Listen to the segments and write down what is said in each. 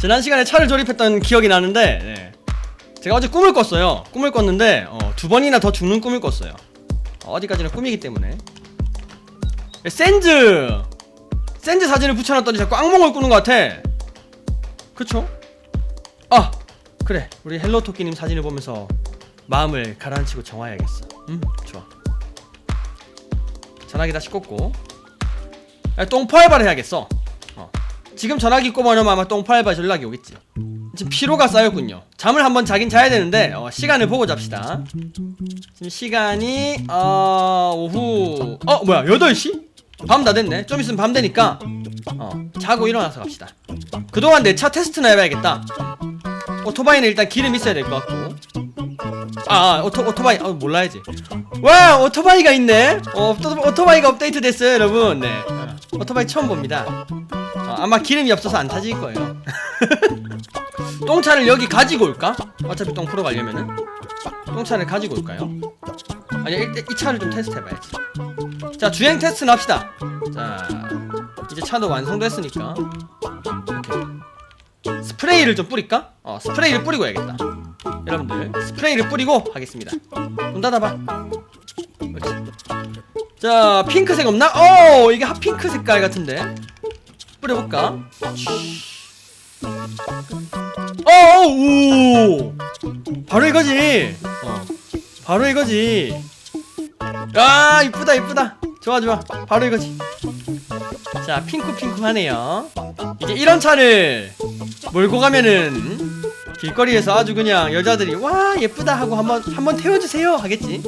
지난 시간에 차를 조립했던 기억이 나는데 네. 제가 어제 꿈을 꿨어요. 꿈을 꿨는데 어, 두 번이나 더 죽는 꿈을 꿨어요. 어, 어디까지나 꿈이기 때문에. 예, 샌즈 샌즈 사진을 붙여놨더니 자꾸 악몽을 꾸는 것 같아. 그쵸? 아 그래 우리 헬로토끼님 사진을 보면서 마음을 가라앉히고 정화해야겠어. 음 좋아. 전화기 다시 꽂고 야, 똥포알바를 해야겠어. 어. 지금 전화기 꼽아놓으면 아마 똥포알바 연락이 오겠지. 지금 피로가 쌓였군요. 잠을 한번 자긴 자야 되는데 어, 시간을 보고 잡시다. 지금 시간이 어, 오후 어 뭐야 8시? 밤 다 됐네. 좀 있으면 밤 되니까 어, 자고 일어나서 갑시다. 그동안 내 차 테스트나 해봐야겠다. 오토바이는 일단 기름 있어야 될 것 같고. 아, 아 오토 오토바이 아 몰라야지. 와 오토바이가 있네. 어, 오토, 오토바이가 업데이트 됐어요 여러분. 네. 어, 오토바이 처음 봅니다. 어, 아마 기름이 없어서 안 타질 거예요. 똥차를 여기 가지고 올까? 어차피 똥 풀어 가려면은 똥차를 가지고 올까요? 아니 이, 이 차를 좀 테스트 해봐야지. 자 주행 테스트는 합시다. 자 이제 차도 완성됐으니까 이렇게 스프레이를 좀 뿌릴까? 어 스프레이를 뿌리고 해야겠다. 여러분들 스프레이를 뿌리고 하겠습니다. 문 닫아봐. 그렇지. 자 핑크색 없나? 어 이게 핫핑크 색깔 같은데 뿌려볼까? 어, 오, 바로 이거지. 어, 바로 이거지. 아, 이쁘다, 이쁘다. 좋아, 좋아. 바로 이거지. 자, 핑크핑크하네요. 이제 이런 차를 몰고 가면은 길거리에서 아주 그냥 여자들이 와 예쁘다 하고 한번 한번 태워주세요 하겠지.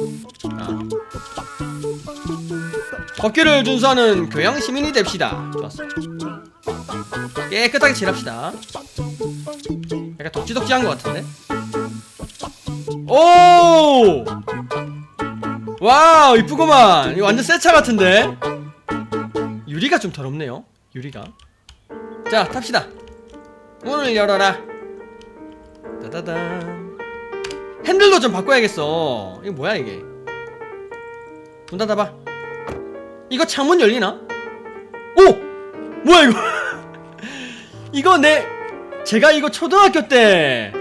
어. 법규를 준수하는 교양 시민이 됩시다. 좋았어. 깨끗하게 칠합시다. 약간 덕지덕지한 것 같은데? 오! 와우, 이쁘구만. 이거 완전 새 차 같은데? 유리가 좀 더럽네요. 유리가. 자, 탑시다. 문을 열어라. 따다단. 핸들도 좀 바꿔야겠어. 이거 뭐야, 이게? 문 닫아봐. 이거 창문 열리나? 오! 뭐야, 이거? 이거 내 제가 이거 초등학교 때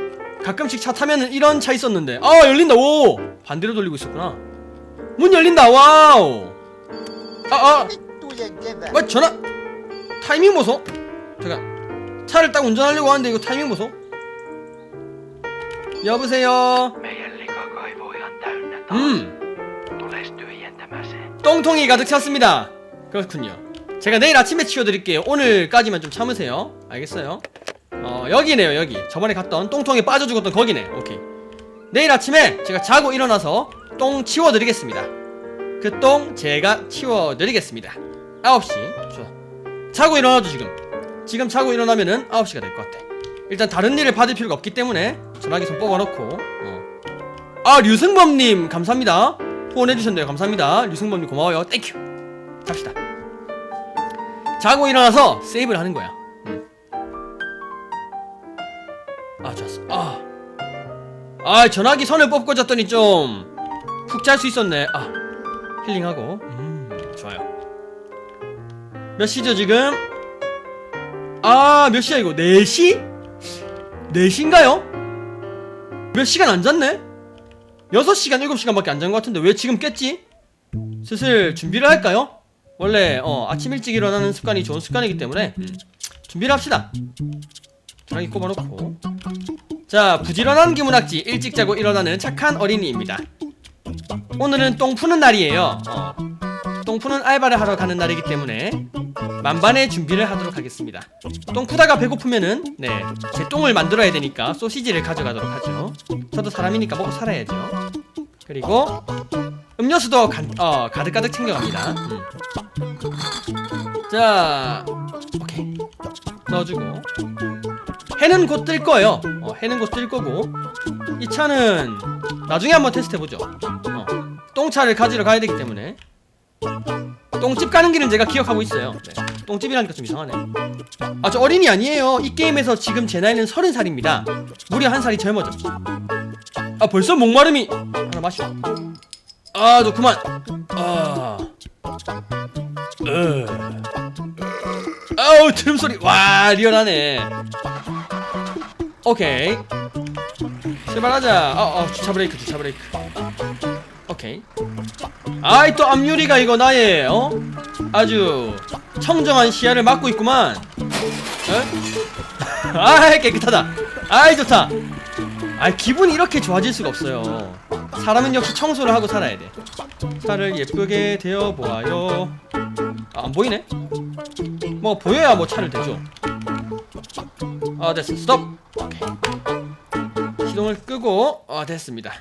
가끔씩 차 타면은 이런 차 있었는데. 아 열린다. 오. 반대로 돌리고 있었구나. 문 열린다. 와우. 아아. 뭐 전화. 타이밍 보소. 잠깐. 차를 딱 운전하려고 하는데 이거 타이밍 보소. 여보세요. 음. 똥통이 가득 찼습니다. 그렇군요 제가 내일 아침에 치워드릴게요. 오늘까지만 좀 참으세요. 알겠어요? 어 여기네요 여기. 저번에 갔던 똥통에 빠져 죽었던 거기네. 오케이. 내일 아침에 제가 자고 일어나서 똥 치워드리겠습니다. 그 똥 제가 치워드리겠습니다. 9시. 좋아. 자고 일어나도 지금. 지금 자고 일어나면은 9시가 될 것 같아. 일단 다른 일을 받을 필요가 없기 때문에 전화기 손 뽑아놓고 어. 아 류승범님 감사합니다. 후원해주셨네요. 감사합니다. 류승범님 고마워요. 땡큐 갑시다 자고 일어나서 세이브를 하는 거야 음. 아 좋았어 아. 아 전화기 선을 뽑고 잤더니 좀 푹 잘 수 있었네 아 힐링하고 음 좋아요 몇 시죠 지금 아 몇 시야 이거 4시? 4시인가요? 몇 시간 안 잤네? 6시간 7시간밖에 안 잔 것 같은데 왜 지금 깼지? 슬슬 준비를 할까요? 원래 어, 아침 일찍 일어나는 습관이 좋은 습관이기 때문에 음, 준비를 합시다. 전화기 꼽아놓고 자 부지런한 기문학지 일찍 자고 일어나는 착한 어린이입니다. 오늘은 똥 푸는 날이에요. 어, 똥 푸는 알바를 하러 가는 날이기 때문에 만반의 준비를 하도록 하겠습니다. 똥 푸다가 배고프면은 네제 똥을 만들어야 되니까 소시지를 가져가도록 하죠. 저도 사람이니까 먹고 살아야죠. 그리고 음료수도 간, 어, 가득가득 챙겨갑니다. 음. 자 오케이. 넣어주고. 해는 곧 뜰 거예요. 어, 해는 곧 뜰 거고. 이 차는 나중에 한번 테스트 해보죠. 어, 똥차를 가지러 가야 되기 때문에. 똥집 가는 길은 제가 기억하고 있어요. 네. 똥집이라니까 좀 이상하네. 아 저 어린이 아니에요. 이 게임에서 지금 제 나이는 서른 살입니다. 무려 한 살이 젊어졌어 아 벌써 목마름이 하나 마시고 아 좋구만. 아. 으. 아우 트름 소리. 와 리얼하네. 오케이. 출발하자. 어, 어 주차 브레이크 주차 브레이크. 오케이. 아이 또 앞유리가 이거 나의 어? 아주 청정한 시야를 막고 있구만. 에? 아이 깨끗하다. 아이 좋다. 아이 기분이 이렇게 좋아질 수가 없어요 사람은 역시 청소를 하고 살아야 돼. 차를 예쁘게 대어 보아요. 아, 안 보이네? 뭐 보여야 뭐 차를 대죠. 아 됐어. 스톱. 오케이. 시동을 끄고 아 됐습니다.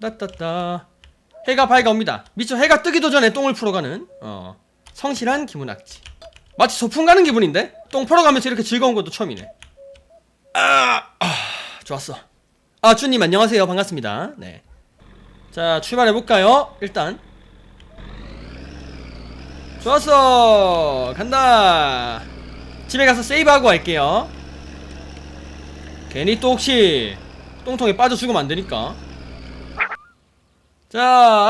따따따. 해가 밝아옵니다. 미처 해가 뜨기도 전에 똥을 풀어가는 어 성실한 기문학지 마치 소풍 가는 기분인데? 똥 풀어가면서 이렇게 즐거운 것도 처음이네. 아, 아 좋았어. 아 주님 안녕하세요. 반갑습니다. 네 자 출발해볼까요? 일단. 좋았어. 간다. 집에 가서 세이브하고 갈게요. 괜히 또 혹시 똥통에 빠져 죽으면 안 되니까. 자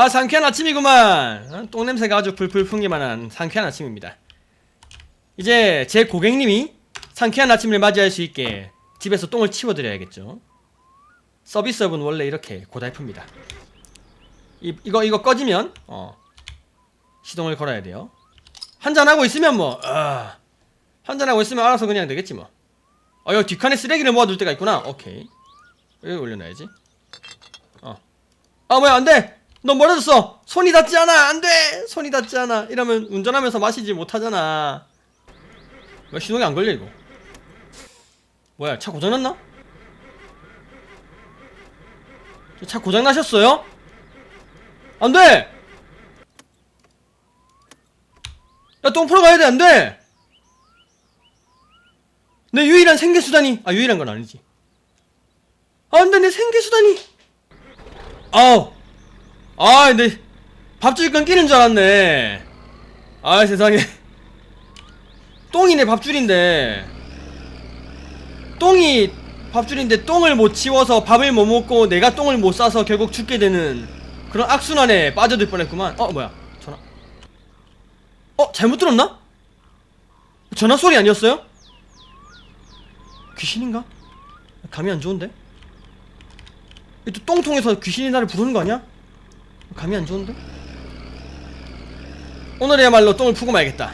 아, 상쾌한 아침이구만. 어? 똥냄새가 아주 불풀 풍기만한 상쾌한 아침입니다. 이제 제 고객님이 상쾌한 아침을 맞이할 수 있게 집에서 똥을 치워드려야겠죠. 서비스업은 원래 이렇게 고달픕니다 이, 이거 이거 꺼지면 어 시동을 걸어야 돼요. 한잔 하고 있으면 뭐 아, 한잔 하고 있으면 알아서 그냥 되겠지 뭐. 어, 여기 뒷칸에 쓰레기를 모아둘 때가 있구나. 오케이. 여기 올려놔야지. 어. 아 뭐야 안돼! 너 멀어졌어! 손이 닿지 않아! 안돼! 손이 닿지 않아! 이러면 운전하면서 마시지 못하잖아. 왜 시동이 안 걸려 이거? 뭐야 차 고장났나? 차 고장나셨어요? 안 돼! 야 똥 풀어 가야 돼 안 돼! 내 유일한 생계수단이 아 유일한 건 아니지. 아 안 돼 내 생계수단이 아우. 아 내 밥줄 끊기는 줄 알았네. 아 세상에. 똥이네 밥줄인데. 똥이 밥줄인데 똥을 못 치워서 밥을 못 먹고 내가 똥을 못 싸서 결국 죽게 되는 그런 악순환에 빠져들 뻔했구만 어 뭐야 전화 어 잘못 들었나? 전화 소리 아니었어요? 귀신인가? 감이 안 좋은데? 이또 똥통에서 귀신이 나를 부르는 거 아니야? 감이 안 좋은데? 오늘이야말로 똥을 푸고 말겠다.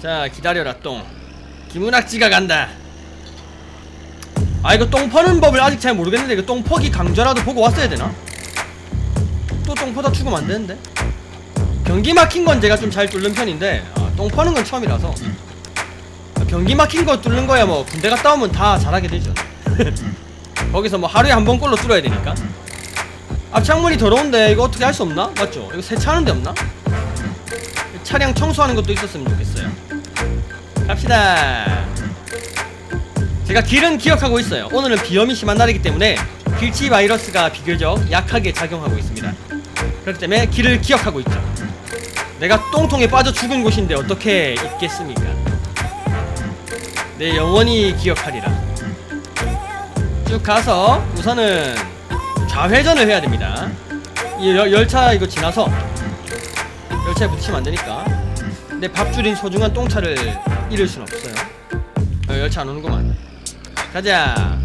자, 기다려라 똥. 김은학지가 간다. 아 이거 똥 퍼는 법을 아직 잘 모르겠는데 이거 똥 퍼기 강좌라도 보고 왔어야 되나? 또 똥 퍼다 죽으면 안 되는데. 변기 막힌 건 제가 좀 잘 뚫는 편인데 아, 똥 퍼는 건 처음이라서 변기 막힌 거 뚫는 거야 뭐 군대 갔다 오면 다 잘하게 되죠. 거기서 뭐 하루에 한 번 꼴로 뚫어야 되니까. 앞창문이 더러운데 이거 어떻게 할 수 없나? 맞죠? 이거 세차하는 데 없나? 차량 청소하는 것도 있었으면 좋겠어요. 갑시다. 제가 길은 기억하고 있어요. 오늘은 비염이 심한 날이기 때문에 길치 바이러스가 비교적 약하게 작용하고 있습니다. 그렇기 때문에 길을 기억하고 있죠. 내가 똥통에 빠져 죽은 곳인데 어떻게 있겠습니까? 내 영원히 기억하리라. 쭉 가서 우선은 좌회전을 해야 됩니다. 이 열, 열차 이거 지나서 열차에 붙이면 안 되니까. 내 밥줄인 소중한 똥차를 잃을 순 없어요. 어, 열차 안 오는구만. 가자.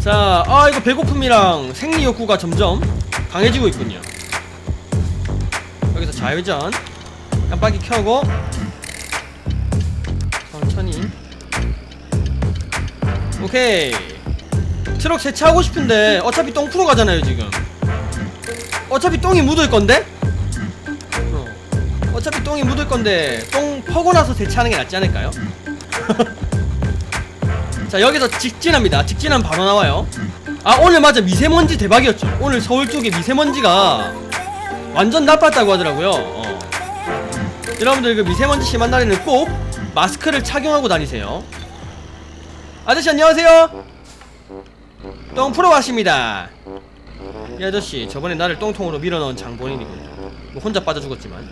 자, 아 이거 배고픔이랑 생리 욕구가 점점 강해지고 있군요. 여기서 좌회전 깜빡이 켜고 천천히 오케이 트럭 세차하고 싶은데 어차피 똥 풀어 가잖아요 지금 어차피 똥이 묻을 건데 어. 어차피 똥이 묻을 건데 똥 퍼고 나서 세차하는 게 낫지 않을까요? 자 여기서 직진합니다. 직진하면 바로 나와요. 아 오늘 맞아. 미세먼지 대박이었죠. 오늘 서울 쪽에 미세먼지가 완전 나빴다고 하더라고요. 어. 여러분들 그 미세먼지 심한 날에는 꼭 마스크를 착용하고 다니세요. 아저씨 안녕하세요. 똥 풀어 왔습니다. 이 아저씨 저번에 나를 똥통으로 밀어넣은 장본인이군요. 뭐 혼자 빠져 죽었지만.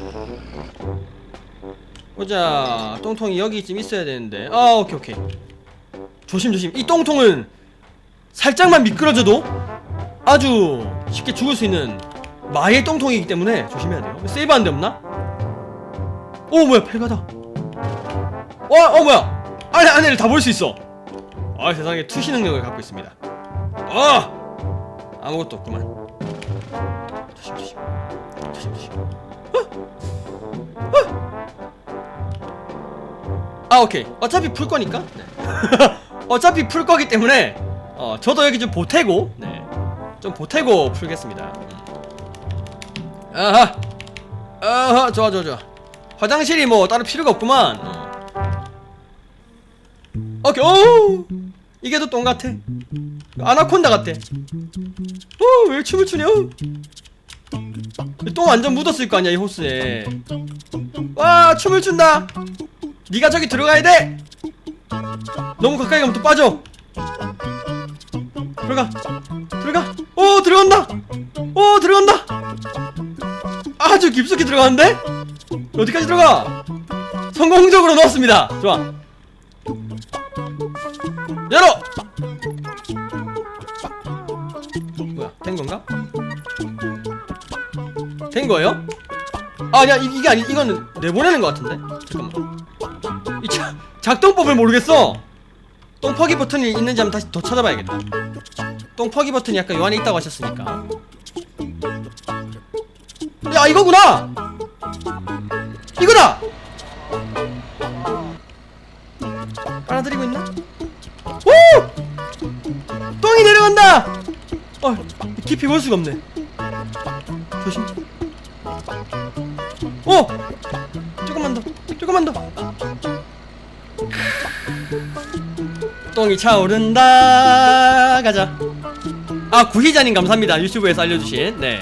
보자. 똥통이 여기쯤 있어야 되는데. 아 오케이 오케이 조심 조심. 이 똥통은 살짝만 미끄러져도 아주 쉽게 죽을 수 있는 마의 똥통이기 때문에 조심해야 돼요. 세이브 한데 없나? 오 뭐야 펠가다. 와어 뭐야. 안에 안에를 다 볼 수 있어. 아 세상에 투시 능력을 갖고 있습니다. 아! 아무것도 없구만. 조심 조심. 조심 조심. 어? 어? 아 오케이. 어차피 풀 거니까? 네. 어차피 풀 거기 때문에 어 저도 여기 좀 보태고 네좀 보태고 풀겠습니다. 음. 아하 아하 좋아 좋아 좋아. 화장실이 뭐 따로 필요가 없구만. 어. 오케이 오! 이게 더똥 같아. 아나콘다 같아. 어왜 춤을 추냐? 똥 완전 묻었을 거 아니야 이 호스에. 와 춤을 춘다. 네가 저기 들어가야 돼 너무 가까이 가면 또 빠져. 들어가. 들어가. 오 들어간다. 오 들어간다. 아주 깊숙이 들어가는데? 어디까지 들어가? 성공적으로 넣었습니다. 좋아. 열어! 뭐야 된 건가? 된 거예요? 아 아니야 이, 이게 아니 이거는 내보내는 것 같은데 작동법을 모르겠어 똥퍼기 버튼이 있는지 한번 다시 더 찾아봐야겠다 똥퍼기 버튼이 약간 요 안에 있다고 하셨으니까 야 이거구나 이거다 빨아들이고 있나? 오! 똥이 내려간다! 어, 깊이 볼 수가 없네. 조심. 오! 조금만 더, 조금만 더. 똥이 차오른다. 가자. 아, 구희자님 감사합니다. 유튜브에서 알려주신. 네.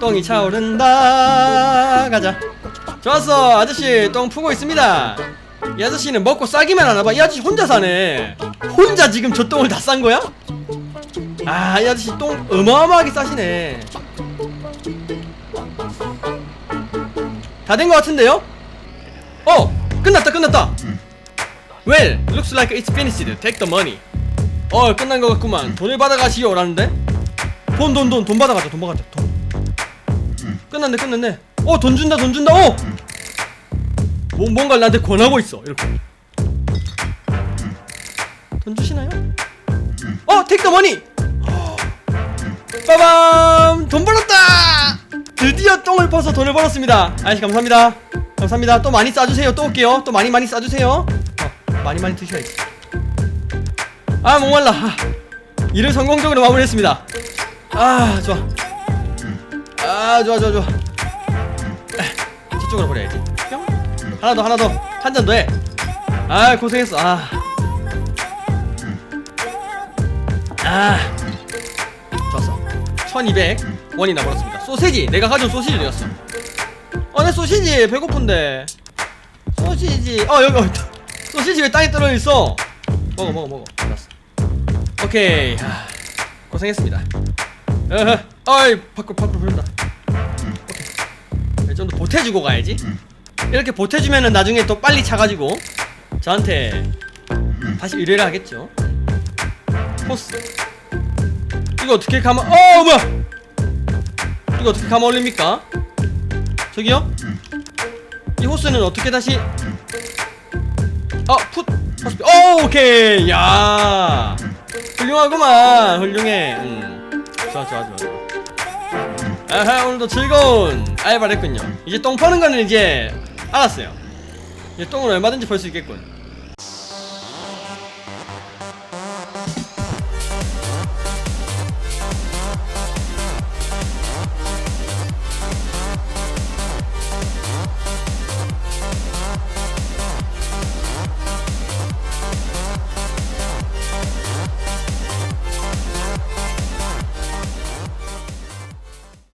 똥이 차오른다. 가자. 좋았어. 아저씨, 똥 푸고 있습니다. 이 아저씨는 먹고 싸기만 하나봐. 이 아저씨 혼자 사네. 혼자 지금 저 똥을 다 싼 거야? 아, 이 아저씨 똥 어마어마하게 싸시네. 다된거 같은데요? 어! 끝났다, 끝났다! Well, looks like it's finished. Take the money. 어, 끝난 거 같구만. 돈을 받아가시오. 라는데? 돈, 돈, 돈, 돈 받아가자, 돈 받아가자, 돈. 끝났네, 끝났네. 어, 돈 준다, 돈 준다, 어! 뭐, 뭔가 나한테 권하고 있어 이렇게 돈 주시나요? 어! 택더 머니! 빠밤! 돈 벌었다! 드디어 똥을 퍼서 돈을 벌었습니다 아저씨 감사합니다 감사합니다 또 많이 싸주세요 또 올게요 또 많이 많이 싸주세요 어, 많이 많이 드셔야지. 아 목말라. 아, 일을 성공적으로 마무리했습니다. 아 좋아. 아 좋아 좋아 좋아. 에, 저쪽으로 버려야지. 뿅 하나 더 하나 더. 한 잔 더해. 아 고생했어. 아. 아, 좋았어. 1200 원이나 벌었습니다. 소세지. 내가 가져온 소시지 되었어. 어내 소시지 배고픈데. 소시지. 어 여기 어, 소시지 왜 땅에 떨어져 있어. 먹어 먹어 먹어. 알았어. 오케이. 아, 고생했습니다. 어허. 어이 밖으로 밖으로 흐른다. 오케이. 좀 더 보태주고 가야지. 이렇게 보태주면은 나중에 또 빨리 차가지고 저한테 다시 의뢰를 하겠죠. 포스. 이거 어떻게 감아 어 뭐야! 이거 어떻게 감아 올립니까? 저기요? 이 호스는 어떻게 다시 어풋. 호스피 오 오케이. 야. 훌륭하구만. 훌륭해. 음. 좋아 좋아 좋아 좋아. 아하 오늘도 즐거운 알바를 했군요. 이제 똥 퍼는 거는 이제 알았어요. 이제 똥을 얼마든지 벌 수 있겠군